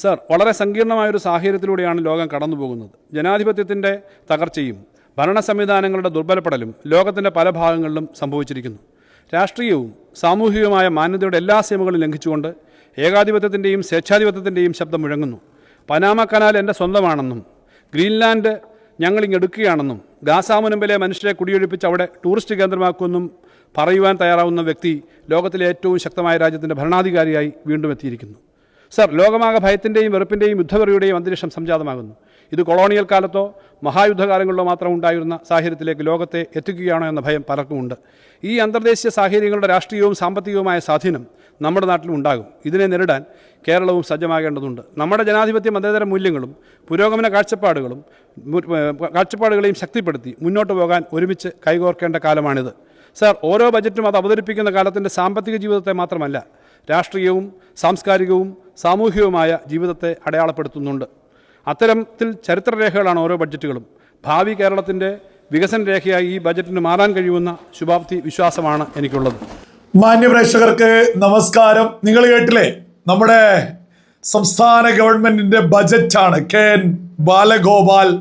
Sir വളരെ സങ്കീർണമായ ഒരു സാഹചര്യത്തിലൂടെയാണ് ലോകം കടന്നുപോകുന്നത്. ജനാധിപത്യത്തിന്റെ തകർച്ചയും ഭരണ സംവിധാനങ്ങളുടെ ദുർബലപ്പെടലും ലോകത്തിന്റെ പല ഭാഗങ്ങളിലും സംഭവിച്ചിരിക്കുന്നു. രാഷ്ട്രീയവും സാമൂഹികവുമായ മാന്യതയുടെ എല്ലാ സീമകളും ലംഘിച്ചുകൊണ്ട് ഏകാധിപത്യത്തിന്റെയും സ്വേച്ഛാധിപത്യത്തിന്റെയും ശബ്ദം മുഴങ്ങുന്നു. പനാമ കനാൽ എന്റെ സ്വന്തമാണെന്നും ഗ്രീൻലാൻഡ് ഞങ്ങളിങ്ങെടുക്കുകയാണെന്നും ഗാസാമുനമ്പിലെ മനുഷ്യരെ കുടിയൊഴിപ്പിച്ച് അവിടെ ടൂറിസ്റ്റ് കേന്ദ്രമാക്കുമെന്നും പറയുവാൻ തയ്യാറാവുന്ന വ്യക്തി ലോകത്തിലെ ഏറ്റവും ശക്തമായ രാജ്യത്തിന്റെ ഭരണാധികാരിയായി വീണ്ടും എത്തിയിരിക്കുന്നു. സർ ലോകമാകെ ഭയത്തിന്റെയും വെറുപ്പിന്റെയും യുദ്ധവെറിയുടെയും അന്തരീക്ഷം സംജാതമാകുന്നു. ഇത് കൊളോണിയൽ കാലത്തോ മഹായുദ്ധകാലങ്ങളിലോ മാത്രം ഉണ്ടായിരുന്ന സാഹചര്യത്തിലേക്ക് ലോകത്തെ എത്തിക്കുകയാണോ എന്ന ഭയം പലർക്കുമുണ്ട്. ഈ അന്തർദേശീയ സാഹചര്യങ്ങളുടെ രാഷ്ട്രീയവും സാമ്പത്തികവുമായ സ്വാധീനം നമ്മുടെ നാട്ടിലും ഉണ്ടാകും. ഇതിനെ നേരിടാൻ കേരളവും സജ്ജമാകേണ്ടതുണ്ട്. നമ്മുടെ ജനാധിപത്യ മതേതര മൂല്യങ്ങളും പുരോഗമന കാഴ്ചപ്പാടുകളും കാഴ്ചപ്പാടുകളെയും ശക്തിപ്പെടുത്തി മുന്നോട്ട് പോകാൻ ഒരുമിച്ച് കൈകോർക്കേണ്ട കാലമാണിത്. സർ ഓരോ ബജറ്റും അത് അവതരിപ്പിക്കുന്ന കാലത്തിന്റെ സാമ്പത്തിക ജീവിതത്തെ മാത്രമല്ല രാഷ്ട്രീയവും സാംസ്കാരികവും സാമൂഹികവുമായ ജീവിതത്തെ അടയാളപ്പെടുത്തുന്നുണ്ട്. അത്തരത്തിൽ ചരിത്രരേഖകളാണ് ഓരോ ബഡ്ജറ്റുകളും. ഭാവി കേരളത്തിന്റെ വികസന രേഖയായി ഈ ബജറ്റിന് മാറാൻ കഴിയുമെന്ന ശുഭാപ്തി വിശ്വാസമാണ് എനിക്കുള്ളത്. മാന്യപ്രേക്ഷകർക്ക് നമസ്കാരം. നിങ്ങൾ കേട്ടില്ലേ? നമ്മുടെ സംസ്ഥാന ഗവൺമെന്റിന്റെ ബജറ്റാണ് കെ എൻ ബാലഗോപാൽ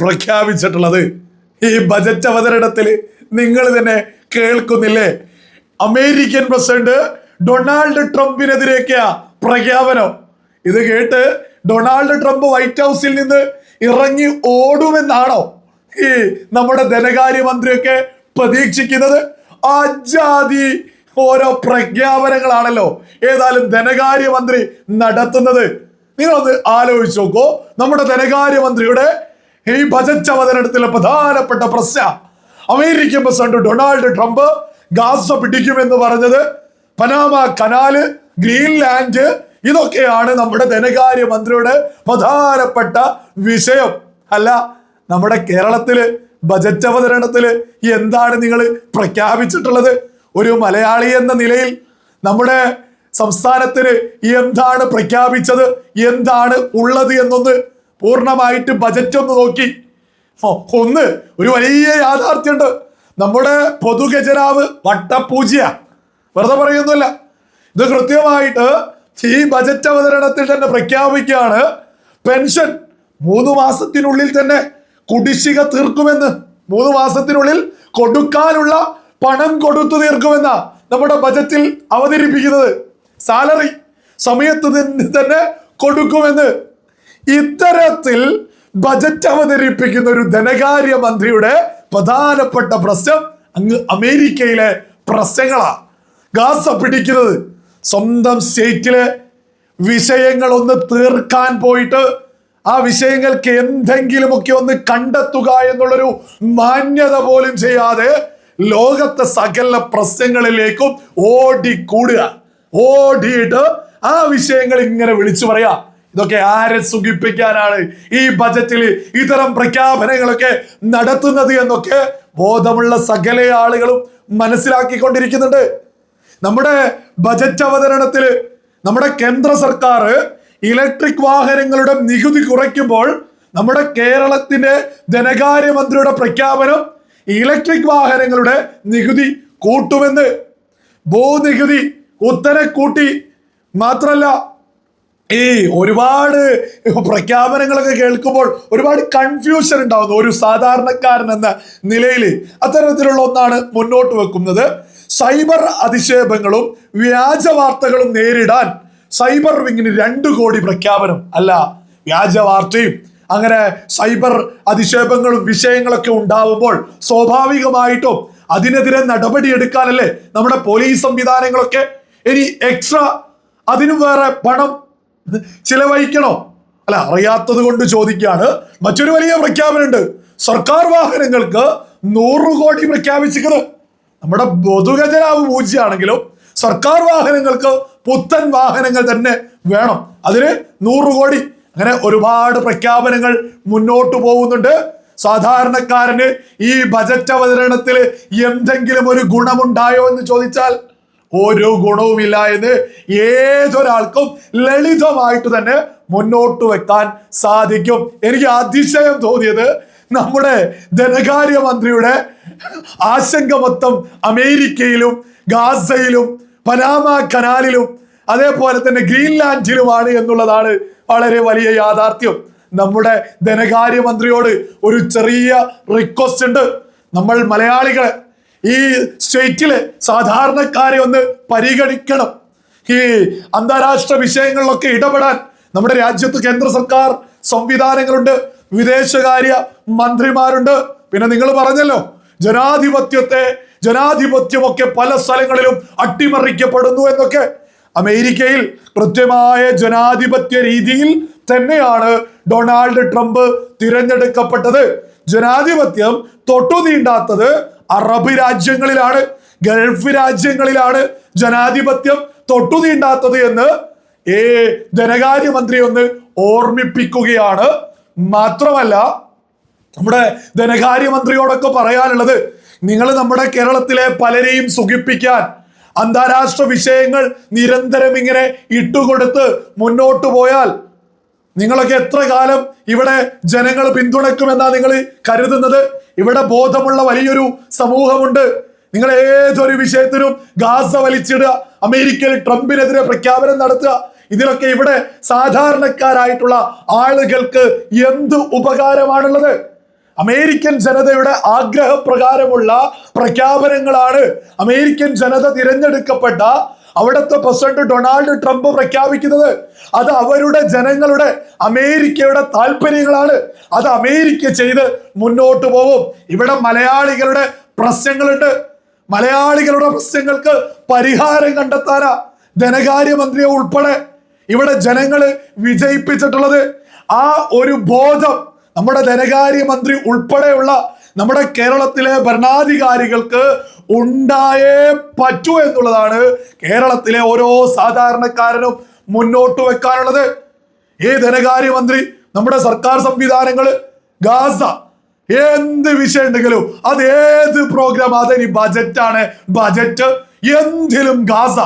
പ്രഖ്യാപിച്ചിട്ടുള്ളത്. ഈ ബജറ്റ് അവതരണത്തിൽ നിങ്ങൾ തന്നെ കേൾക്കുന്നില്ലേ? അമേരിക്കൻ പ്രസിഡന്റ് ഡൊണാൾഡ് ട്രംപിനെതിരെയൊക്കെയാ പ്രഖ്യാപനം. ഇത് കേട്ട് ഡൊണാൾഡ് ട്രംപ് വൈറ്റ് ഹൗസിൽ നിന്ന് ഇറങ്ങി ഓടുമെന്നാണോ ഈ നമ്മുടെ ധനകാര്യമന്ത്രിയൊക്കെ പ്രതീക്ഷിക്കുന്നത്? അജാതി ഓരോ പ്രഖ്യാപനങ്ങളാണല്ലോ ഏതായാലും ധനകാര്യമന്ത്രി നടത്തുന്നത്. നിങ്ങളൊന്ന് ആലോചിച്ച് നോക്കൂ. നമ്മുടെ ധനകാര്യമന്ത്രിയുടെ ഈ ബജറ്റ് അവതരണത്തിലെ പ്രധാനപ്പെട്ട പ്രശ്ന. American president Donald Trump Gaza പിടിക്കുമെന്ന് പറഞ്ഞത് പനാമ കനാല് ഗ്രീൻലാൻഡ് ഇതൊക്കെയാണ് നമ്മുടെ ധനകാര്യ മന്ത്രിയുടെ പ്രധാനപ്പെട്ട വിഷയം. അല്ല നമ്മുടെ കേരളത്തിൽ ബജറ്റ് അവതരണത്തിൽ എന്താണ് നിങ്ങൾ പ്രഖ്യാപിച്ചിട്ടുള്ളത്? ഒരു മലയാളി എന്ന നിലയിൽ നമ്മുടെ സംസ്ഥാനത്തിന് എന്താണ് പ്രഖ്യാപിച്ചത്? എന്താണ് ഉള്ളത് എന്നൊന്ന് പൂർണമായിട്ട് ബജറ്റ് ഒന്ന് നോക്കി. ഒന്ന് ഒരു വലിയ യാഥാർത്ഥ്യമുണ്ട്. നമ്മുടെ പൊതുഖജനാവ് വട്ടപൂജ്യ. വെറുതെ പറയുന്നില്ല ഇത് കൃത്യമായിട്ട് ഈ ബജറ്റ് അവതരണത്തിൽ തന്നെ പ്രഖ്യാപിക്കുകയാണ്. പെൻഷൻ മൂന്ന് മാസത്തിനുള്ളിൽ തന്നെ കുടിശ്ശിക തീർക്കുമെന്ന്. മൂന്ന് മാസത്തിനുള്ളിൽ കൊടുക്കാനുള്ള പണം കൊടുത്തു തീർക്കുമെന്ന നമ്മുടെ ബജറ്റിൽ അവതരിപ്പിക്കുന്നത്. സാലറി സമയത്ത് തന്നെ കൊടുക്കുമെന്ന്. ഇത്തരത്തിൽ ബജറ്റ് അവതരിപ്പിക്കുന്ന ഒരു ധനകാര്യ മന്ത്രിയുടെ പ്രധാനപ്പെട്ട പ്രശ്നം അങ്ങ് അമേരിക്കയിലെ പ്രശ്നങ്ങളാ. ഗാസ പിടിക്കുന്നത്. സ്വന്തം സ്റ്റേറ്റിലെ വിഷയങ്ങൾ ഒന്ന് തീർക്കാൻ പോയിട്ട് ആ വിഷയങ്ങൾക്ക് എന്തെങ്കിലുമൊക്കെ ഒന്ന് കണ്ടെത്തുക എന്നുള്ളൊരു മാന്യത പോലും ചെയ്യാതെ ലോകത്തെ സകല പ്രശ്നങ്ങളിലേക്കും ഓടിക്കൂടുക. ഓടിയിട്ട് ആ വിഷയങ്ങൾ ഇങ്ങനെ വിളിച്ചു പറയാ. ഇതൊക്കെ ആരെ സുഖിപ്പിക്കാനാണ് ഈ ബജറ്റിൽ ഇത്തരം പ്രഖ്യാപനങ്ങളൊക്കെ നടത്തുന്നത് എന്നൊക്കെ ബോധമുള്ള സകല ആളുകളും മനസ്സിലാക്കിക്കൊണ്ടിരിക്കുന്നുണ്ട്. നമ്മുടെ ബജറ്റ് അവതരണത്തിൽ നമ്മുടെ കേന്ദ്ര സർക്കാർ ഇലക്ട്രിക് വാഹനങ്ങളുടെ നികുതി കുറയ്ക്കുമ്പോൾ നമ്മുടെ കേരളത്തിന്റെ ധനകാര്യമന്ത്രിയുടെ പ്രഖ്യാപനം ഇലക്ട്രിക് വാഹനങ്ങളുടെ നികുതി കൂട്ടുമെന്ന്. ഭൂനികുതി കുത്തനെ കൂട്ടി മാത്രല്ല ഈ ഒരുപാട് പ്രഖ്യാപനങ്ങളൊക്കെ കേൾക്കുമ്പോൾ ഒരുപാട് കൺഫ്യൂഷൻ ഉണ്ടാവുന്നു. ഒരു സാധാരണക്കാരൻ എന്ന നിലയിൽ അത്തരത്തിലുള്ള ഒന്നാണ് മുന്നോട്ട് വെക്കുന്നത്. സൈബർ അധിക്ഷേപങ്ങളും വ്യാജ വാർത്തകളും നേരിടാൻ സൈബർ വിങ്ങിന് രണ്ടു കോടി പ്രഖ്യാപനം. അല്ല വ്യാജ വാർത്തയും അങ്ങനെ സൈബർ അധിക്ഷേപങ്ങളും വിഷയങ്ങളൊക്കെ ഉണ്ടാവുമ്പോൾ സ്വാഭാവികമായിട്ടും അതിനെതിരെ നടപടിയെടുക്കാനല്ലേ നമ്മുടെ പോലീസ് സംവിധാനങ്ങളൊക്കെ? ഇനി എക്സ്ട്രാ അതിനു വേറെ പണം ചിലവഴിക്കണോ? അല്ല അറിയാത്തത് കൊണ്ട് ചോദിക്കുകയാണ്. മറ്റൊരു വലിയ പ്രഖ്യാപനമുണ്ട്. സർക്കാർ വാഹനങ്ങൾക്ക് നൂറ് കോടി പ്രഖ്യാപിച്ചിരിക്കുന്നത് നമ്മുടെ പൊതുഖജനാവ് പൂജ്യമാണെങ്കിലും സർക്കാർ വാഹനങ്ങൾക്ക് പുത്തൻ വാഹനങ്ങൾ തന്നെ വേണം. അതിന് നൂറ് കോടി. അങ്ങനെ ഒരുപാട് പ്രഖ്യാപനങ്ങൾ മുന്നോട്ട് പോകുന്നുണ്ട്. സാധാരണക്കാരന് ഈ ബജറ്റ് അവതരണത്തിൽ എന്തെങ്കിലും ഒരു ഗുണമുണ്ടായോ എന്ന് ചോദിച്ചാൽ ഒരു ഗുണവുമില്ല എന്ന് ഏതൊരാൾക്കും ലളിതമായിട്ട് തന്നെ മുന്നോട്ട് വെക്കാൻ സാധിക്കും. എനിക്ക് അതിശയം തോന്നിയത് നമ്മുടെ ധനകാര്യമന്ത്രിയുടെ ആശങ്ക മൊത്തം അമേരിക്കയിലും ഗാസയിലും പനാമ കനാലിലും അതേപോലെ തന്നെ ഗ്രീൻലാൻഡിലുമാണ് എന്നുള്ളതാണ് വളരെ വലിയ യാഥാർത്ഥ്യം. നമ്മുടെ ധനകാര്യമന്ത്രിയോട് ഒരു ചെറിയ റിക്വസ്റ്റ് ഉണ്ട്. നമ്മൾ മലയാളികളെ ഈ സ്റ്റേറ്റിലെ സാധാരണക്കാരെ ഒന്ന് പരിഗണിക്കണം. ഈ അന്താരാഷ്ട്ര വിഷയങ്ങളിലൊക്കെ ഇടപെടാൻ നമ്മുടെ രാജ്യത്ത് കേന്ദ്ര സർക്കാർ സംവിധാനങ്ങളുണ്ട്. വിദേശകാര്യ മന്ത്രിമാരുണ്ട്. പിന്നെ നിങ്ങൾ പറഞ്ഞല്ലോ ജനാധിപത്യത്തെ ജനാധിപത്യമൊക്കെ പല സ്ഥലങ്ങളിലും അട്ടിമറിക്കപ്പെടുന്നു എന്നൊക്കെ. അമേരിക്കയിൽ കൃത്യമായ ജനാധിപത്യ രീതിയിൽ തന്നെയാണ് ഡൊണാൾഡ് ട്രംപ് തിരഞ്ഞെടുക്കപ്പെട്ടത്. ജനാധിപത്യം തൊട്ടു നീണ്ടാത്തത് അറബ് രാജ്യങ്ങളിലാണ് ഗൾഫ് രാജ്യങ്ങളിലാണ് ജനാധിപത്യം തൊട്ടു നീണ്ടാത്തത് എന്ന് ഏ ധനകാര്യമന്ത്രി ഒന്ന് ഓർമ്മിപ്പിക്കുകയാണ്. മാത്രമല്ല നമ്മുടെ ധനകാര്യമന്ത്രിയോടൊക്കെ പറയാനുള്ളത് നിങ്ങൾ നമ്മുടെ കേരളത്തിലെ പലരെയും സുഖിപ്പിക്കാൻ അന്താരാഷ്ട്ര വിഷയങ്ങൾ നിരന്തരം ഇങ്ങനെ ഇട്ടുകൊടുത്ത് മുന്നോട്ട് പോയാൽ നിങ്ങളൊക്കെ എത്ര കാലം ഇവിടെ ജനങ്ങൾ പിന്തുണയ്ക്കുമെന്നാ നിങ്ങൾ കരുതുന്നത്? ഇവിടെ ബോധമുള്ള വലിയൊരു സമൂഹമുണ്ട്. നിങ്ങൾ ഏതൊരു വിഷയത്തിനും ഗാസ വലിച്ചിടുക അമേരിക്കയിൽ ട്രംപിനെതിരെ പ്രഖ്യാപനം നടത്തുക ഇതിലൊക്കെ ഇവിടെ സാധാരണക്കാരായിട്ടുള്ള ആളുകൾക്ക് എന്ത് ഉപകാരമാണുള്ളത്? അമേരിക്കൻ ജനതയുടെ ആഗ്രഹപ്രകാരമുള്ള പ്രഖ്യാപനങ്ങളാണ്. അമേരിക്കൻ ജനത തിരഞ്ഞെടുക്കപ്പെട്ട അവിടുത്തെ പ്രസിഡന്റ് ഡൊണാൾഡ് ട്രംപ് പ്രഖ്യാപിക്കുന്നത്. അത് അവരുടെ ജനങ്ങളുടെ അമേരിക്കയുടെ താല്പര്യങ്ങളാണ്. അത് അമേരിക്ക ചെയ്ത് മുന്നോട്ട് പോകും. ഇവിടെ മലയാളികളുടെ പ്രശ്നങ്ങളുണ്ട്. മലയാളികളുടെ പ്രശ്നങ്ങൾക്ക് പരിഹാരം കണ്ടെത്താനാ ധനകാര്യമന്ത്രിയെ ഉൾപ്പെടെ ഇവിടെ ജനങ്ങൾ വിജയിപ്പിച്ചിട്ടുള്ളത്. ആ ഒരു ബോധം നമ്മുടെ ധനകാര്യമന്ത്രി ഉൾപ്പെടെയുള്ള നമ്മുടെ കേരളത്തിലെ ഭരണാധികാരികൾക്ക് ഉണ്ടായേ പറ്റൂ എന്നുള്ളതാണ് കേരളത്തിലെ ഓരോ സാധാരണക്കാരനും മുന്നോട്ട് വെക്കാനുള്ളത്. ഈ ധനകാര്യമന്ത്രി നമ്മുടെ സർക്കാർ സംവിധാനങ്ങൾ ഗാസ എന്ത് വിഷയം ഉണ്ടെങ്കിലും അത് ഏത് പ്രോഗ്രാം അതിനി ബജറ്റാണ് ബജറ്റ് എന്തിലും ഗാസ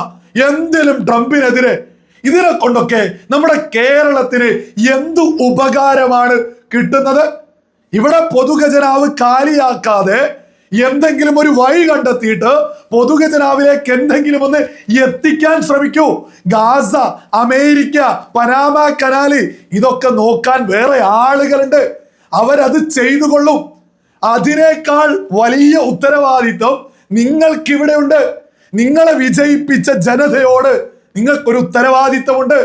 എന്തിലും ട്രംപിനെതിരെ ഇതിനെ കൊണ്ടൊക്കെ നമ്മുടെ കേരളത്തിന് എന്തു ഉപകാരമാണ് കിട്ടുന്നത്? ഇവിടെ പൊതുഖജനാവ് കാലിയാക്കാതെ എന്തെങ്കിലും ഒരു വഴി കണ്ടെത്തിയിട്ട് പൊതുഖജനാവിലേക്ക് എന്തെങ്കിലും ഒന്ന് എത്തിക്കാൻ ശ്രമിക്കൂ. ഗാസ അമേരിക്ക പനാമ കനാല് ഇതൊക്കെ നോക്കാൻ വേറെ ആളുകളുണ്ട്. അവരത് ചെയ്തു കൊള്ളും അതിനേക്കാൾ വലിയ ഉത്തരവാദിത്വം നിങ്ങൾക്കിവിടെ ഉണ്ട് നിങ്ങളെ വിജയിപ്പിച്ച ജനതയോട് നിങ്ങൾക്കൊരു ഉത്തരവാദിത്തമുണ്ട്.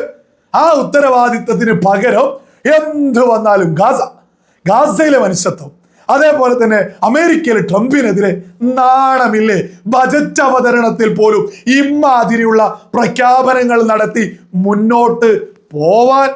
ആ ഉത്തരവാദിത്തത്തിന് പകരം എന്ത് വന്നാലും ഗാസ ഗാസയിലെ മനുഷ്യത്വം. അതേപോലെ തന്നെ അമേരിക്കയിലെ ട്രംപിനെതിരെ നാണമില്ലേ? ബജറ്റ് അവതരണത്തിൽ പോലും ഇമാതിരിയുള്ള പ്രഖ്യാപനങ്ങൾ നടത്തി മുന്നോട്ട് പോവാൻ